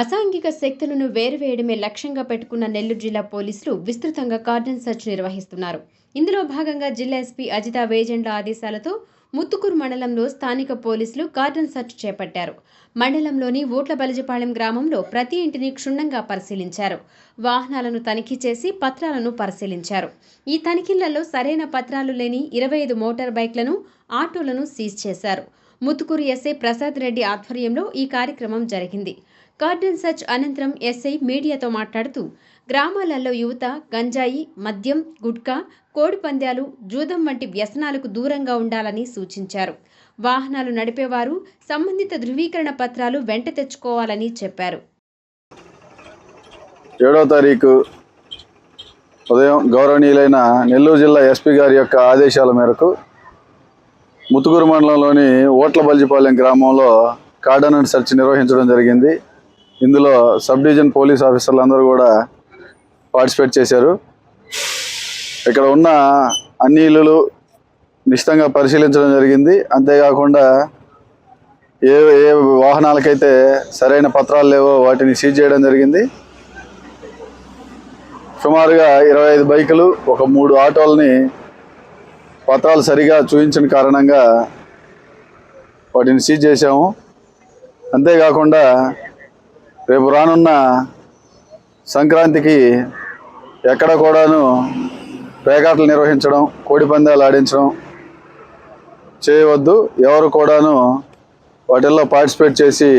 అసాంఘిక శక్తులను వేరువేయడమే లక్ష్యంగా పెట్టుకున్న నెల్లూరు జిల్లా పోలీసులు విస్తృతంగా కార్డన్ సెర్చ్ నిర్వహిస్తున్నారు. ఇందులో భాగంగా జిల్లా ఎస్పీ అజిత వేజెండ్ల ఆదేశాలతో ముత్తుకూరు మండలంలో స్థానిక పోలీసులు కార్డన్ సెర్చ్ చేపట్టారు. మండలంలోని ఓట్ల బలిజపాలెం గ్రామంలో ప్రతి ఇంటిని క్షుణ్ణంగా పరిశీలించారు. వాహనాలను తనిఖీ చేసి పత్రాలను పరిశీలించారు. ఈ తనిఖీలలో సరైన పత్రాలు లేని ఇరవై ఐదు మోటార్ బైక్లను ఆటోలను సీజ్ చేశారు. ముత్తుకూరు ఎస్ఐ ప్రసాద్ రెడ్డి ఆధ్వర్యంలో ఈ కార్యక్రమం జరిగింది. గార్డెన్ సర్చ్ అనంతరం ఎస్ఐ మీడియాతో మాట్లాడుతూ గ్రామాలలో యువత గంజాయి మద్యం గుట్కా కోడిపందాలు జూదం వంటి వ్యసనాలకు దూరంగా ఉండాలని సూచించారు. వాహనాలు నడిపేవారు సంబంధిత ధృవీకరణ పత్రాలు వెంట తెచ్చుకోవాలని చెప్పారు. ఏడో తారీఖు ఉదయం గౌరవనీయులైన నెల్లూరు జిల్లా ఎస్పీ గారి యొక్క ఆదేశాల మేరకు ముతుకూరు మండలంలోని ఓట్ల బల్జిపాలెం గ్రామంలో కార్డన్ అండ్ సెర్చ్ నిర్వహించడం జరిగింది. ఇందులో సబ్ డివిజన్ పోలీస్ ఆఫీసర్లు అందరూ కూడా పార్టిసిపేట్ చేశారు. ఇక్కడ ఉన్న అన్ని ఇల్లులు నిశ్చితంగా పరిశీలించడం జరిగింది. అంతేకాకుండా ఏ ఏ వాహనాలకైతే సరైన పత్రాలు లేవో వాటిని సీజ్ చేయడం జరిగింది. సుమారుగా ఇరవై ఐదు బైకులు ఒక మూడు ఆటోలని పత్రాలు సరిగా చూపించిన కారణంగా వాటిని సీజ్ చేశాము. అంతేకాకుండా రేపు రానున్న సంక్రాంతికి ఎక్కడ కూడాను పేకాటలు నిర్వహించడం కోడి పందాలు ఆడించడం చేయవద్దు. ఎవరు కూడాను వాటిల్లో పార్టిసిపేట్ చేసి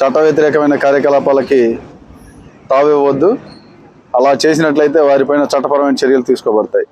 చట్ట వ్యతిరేకమైన కార్యకలాపాలకి తావివ్వద్దు అలా చేసినట్లయితే వారిపైన చట్టపరమైన చర్యలు తీసుకోబడతాయి.